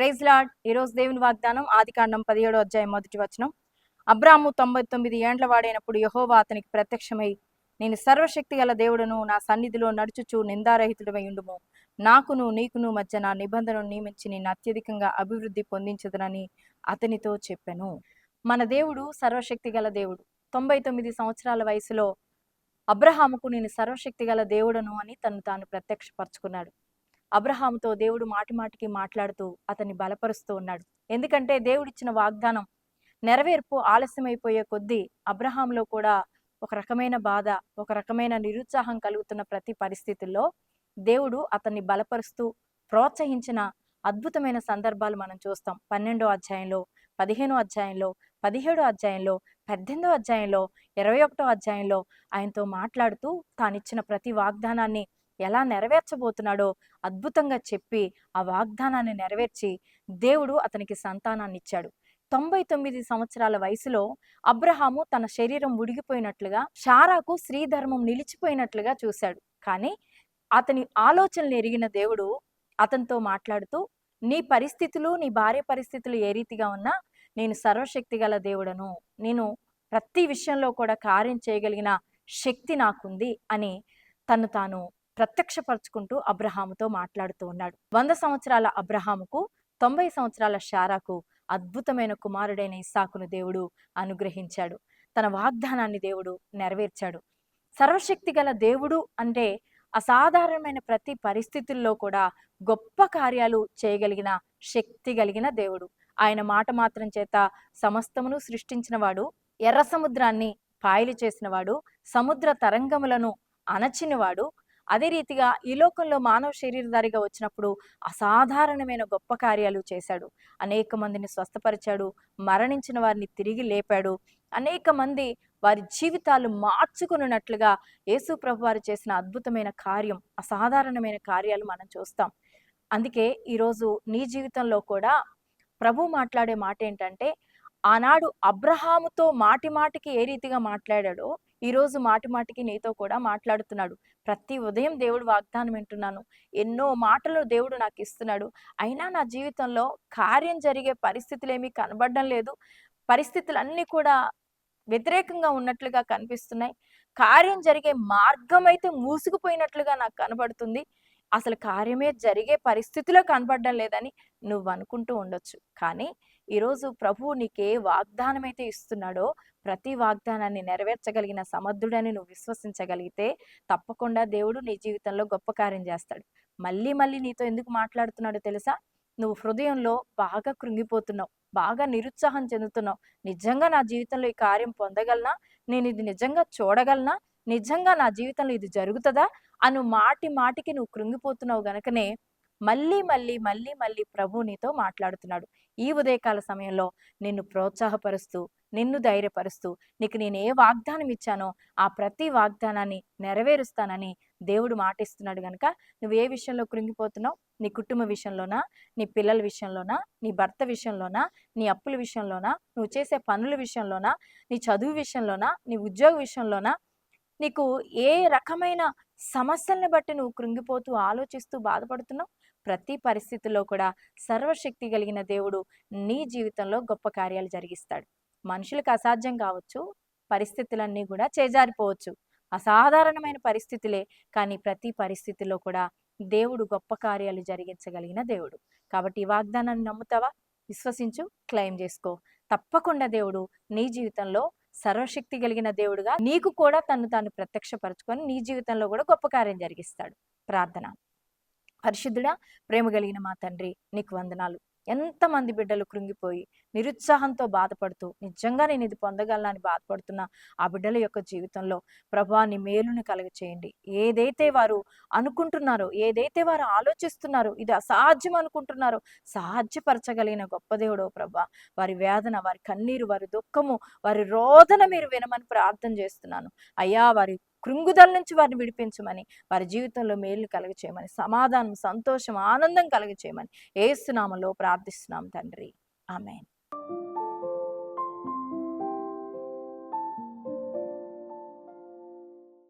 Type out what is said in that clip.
Praise lord. ఈరోజు దేవుని వాగ్దానం ఆది కాండం పదిహేడో అధ్యాయం మొదటి వచనం. అబ్రాము తొంభై తొమ్మిది ఏండ్ల వాడైనప్పుడు యహోవా అతనికి ప్రత్యక్షమై నేను సర్వశక్తి గల దేవుడను నా సన్నిధిలో నడుచుచు నిందారహితుడమై ఉండుము. నాకును నీకును మధ్య నా నిబంధనను నియమించి నేను అత్యధికంగా అభివృద్ధి పొందించదనని అతనితో చెప్పాను. మన దేవుడు సర్వశక్తి గల దేవుడు. తొంభై తొమ్మిది సంవత్సరాల వయసులో అబ్రహాముకు నేను సర్వశక్తి గల దేవుడను అని తను తాను ప్రత్యక్షపరచుకున్నాడు. అబ్రహాముతో దేవుడు మాటి మాటికి మాట్లాడుతూ అతన్ని బలపరుస్తూ ఉన్నాడు. ఎందుకంటే దేవుడిచ్చిన వాగ్దానం నెరవేర్పు ఆలస్యమైపోయే కొద్దీ అబ్రహాంలో కూడా ఒక రకమైన బాధ ఒక రకమైన నిరుత్సాహం కలుగుతున్న ప్రతి పరిస్థితుల్లో దేవుడు అతన్ని బలపరుస్తూ ప్రోత్సహించిన అద్భుతమైన సందర్భాలు మనం చూస్తాం. పన్నెండో అధ్యాయంలో పదిహేనో అధ్యాయంలో పదిహేడో అధ్యాయంలో పద్దెనిమిదో అధ్యాయంలో ఇరవై ఒకటో అధ్యాయంలో ఆయనతో మాట్లాడుతూ తానిచ్చిన ప్రతి వాగ్దానాన్ని ఎలా నెరవేర్చబోతున్నాడో అద్భుతంగా చెప్పి ఆ వాగ్దానాన్ని నెరవేర్చి దేవుడు అతనికి సంతానాన్ని ఇచ్చాడు తొంభై తొమ్మిది సంవత్సరాల వయసులో అబ్రహాము తన శరీరం ఉడిగిపోయినట్లుగా షారాకు శ్రీధర్మం నిలిచిపోయినట్లుగా చూశాడు. కానీ అతని ఆలోచనలు ఎరిగిన దేవుడు అతనితో మాట్లాడుతూ నీ పరిస్థితులు నీ భార్య పరిస్థితులు ఏ రీతిగా ఉన్నా నేను సర్వశక్తి గల దేవుడను. నేను ప్రతి విషయంలో కూడా కార్యం చేయగలిగిన శక్తి నాకుంది అని తను తాను ప్రత్యక్షపరచుకుంటూ అబ్రహాముతో మాట్లాడుతూ ఉన్నాడు. వంద సంవత్సరాల అబ్రహాముకు తొంభై సంవత్సరాల షారాకు అద్భుతమైన కుమారుడైన ఇస్సాకును దేవుడు అనుగ్రహించాడు. తన వాగ్దానాన్ని దేవుడు నెరవేర్చాడు. సర్వశక్తి గల దేవుడు అంటే అసాధారణమైన ప్రతి పరిస్థితుల్లో కూడా గొప్ప కార్యాలు చేయగలిగిన శక్తి కలిగిన దేవుడు. ఆయన మాట మాత్రం చేత సమస్తమును సృష్టించినవాడు ఎర్ర సముద్రాన్ని పాయలు చేసినవాడు సముద్ర తరంగములను అణచినవాడు అదే రీతిగా ఈ లోకంలో మానవ శరీరధారిగా వచ్చినప్పుడు అసాధారణమైన గొప్ప కార్యాలు చేశాడు. అనేక మందిని స్వస్థపరిచాడు మరణించిన వారిని తిరిగి లేపాడు. అనేక మంది వారి జీవితాలు మార్చుకున్నట్లుగా యేసు ప్రభు వారు చేసిన అద్భుతమైన కార్యం అసాధారణమైన కార్యాలు మనం చూస్తాం. అందుకే ఈరోజు నీ జీవితంలో కూడా ప్రభు మాట్లాడే మాట ఏంటంటే ఆనాడు అబ్రహాముతో మాటి మాటికి ఏ రీతిగా మాట్లాడాడో ఈరోజు మాటి మాటికి నీతో కూడా మాట్లాడుతున్నాడు. ప్రతి ఉదయం దేవుడు వాగ్దానం వింటున్నాను. ఎన్నో మాటలు దేవుడు నాకు ఇస్తున్నాడు. అయినా నా జీవితంలో కార్యం జరిగే పరిస్థితులు ఏమీ కనబడడం లేదు. పరిస్థితులన్నీ కూడా వ్యతిరేకంగా ఉన్నట్లుగా కనిపిస్తున్నాయి. కార్యం జరిగే మార్గం అయితే మూసుకుపోయినట్లుగా నాకు కనబడుతుంది. అసలు కార్యమే జరిగే పరిస్థితిలో కనబడడం లేదని నువ్వు అనుకుంటూ ఉండొచ్చు. కానీ ఈరోజు ప్రభువు నీకే వాగ్దానం అయితే ఇస్తున్నాడో ప్రతి వాగ్దానాన్ని నెరవేర్చగలిగిన సమర్థుడని నువ్వు విశ్వసించగలిగితే తప్పకుండా దేవుడు నీ జీవితంలో గొప్ప కార్యం చేస్తాడు. మళ్ళీ మళ్ళీ నీతో ఎందుకు మాట్లాడుతున్నాడో తెలుసా? నువ్వు హృదయంలో బాగా కృంగిపోతున్నావు బాగా నిరుత్సాహం చెందుతున్నావు. నిజంగా నా జీవితంలో ఈ కార్యం పొందగలనా? నేను ఇది నిజంగా చూడగలనా? నిజంగా నా జీవితంలో ఇది జరుగుతుందా? అను మాటి మాటికి నువ్వు కృంగిపోతున్నావు గనకనే మళ్ళీ మళ్ళీ మళ్ళీ మళ్ళీ ప్రభు నీతో మాట్లాడుతున్నాడు. ఈ ఉదయకాల సమయంలో నిన్ను ప్రోత్సాహపరుస్తూ నిన్ను ధైర్యపరుస్తూ నీకు నేను ఏ వాగ్దానం ఇచ్చానో ఆ ప్రతి వాగ్దానాన్ని నెరవేరుస్తానని దేవుడు మాటిస్తున్నాడు గనక నువ్వు ఏ విషయంలో కృంగిపోతున్నావు? నీ కుటుంబ విషయంలోనా? నీ పిల్లల విషయంలోనా? నీ భర్త విషయంలోనా? నీ అప్పుల విషయంలోనా? నువ్వు చేసే పనుల విషయంలోనా? నీ చదువు విషయంలోనా? నీ ఉద్యోగ విషయంలోనా? నీకు ఏ రకమైన సమస్యల్ని బట్టి నువ్వు కృంగిపోతూ ఆలోచిస్తూ బాధపడుతున్నావు? ప్రతి పరిస్థితుల్లో కూడా సర్వశక్తి కలిగిన దేవుడు నీ జీవితంలో గొప్ప కార్యాలు జరిగిస్తాడు. మనుషులకు అసాధ్యం కావచ్చు పరిస్థితులన్నీ కూడా చేజారిపోవచ్చు. అసాధారణమైన పరిస్థితులే కానీ ప్రతి పరిస్థితిలో కూడా దేవుడు గొప్ప కార్యాలు జరిగించగలిగిన దేవుడు. కాబట్టి ఈ వాగ్దానాన్ని నమ్ముతావా? విశ్వసించు క్లెయిమ్ చేసుకో. తప్పకుండా దేవుడు నీ జీవితంలో సర్వశక్తి కలిగిన దేవుడుగా నీకు కూడా తను తాను ప్రత్యక్షపరచుకొని నీ జీవితంలో కూడా గొప్ప కార్యం జరిగిస్తాడు. ప్రార్థన. పరిశుద్ధుడా ప్రేమ కలిగిన మా తండ్రి నీకు వందనాలు. ఎంతమంది బిడ్డలు కృంగిపోయి నిరుత్సాహంతో బాధపడుతూ నిజంగా నేను ఇది పొందగలనని బాధపడుతున్న ఆ బిడ్డల యొక్క జీవితంలో ప్రభాని మేలును మేలుని చేయండి ఏదైతే వారు అనుకుంటున్నారో ఏదైతే వారు ఆలోచిస్తున్నారో ఇది అసాధ్యం అనుకుంటున్నారో సాధ్యపరచగలిగిన గొప్ప దేవుడో ప్రభా వారి వేదన వారి కన్నీరు వారి దుఃఖము వారి రోదన మీరు వినమని ప్రార్థన చేస్తున్నాను. అయ్యా వారి కృంగుదల నుంచి వారిని విడిపించమని వారి జీవితంలో మేలు కలుగ చేయమని సమాధానం సంతోషం ఆనందం కలుగ చేయమని ఏసునామలో ప్రార్థిస్తున్నాం తండ్రి. ఆమెన్.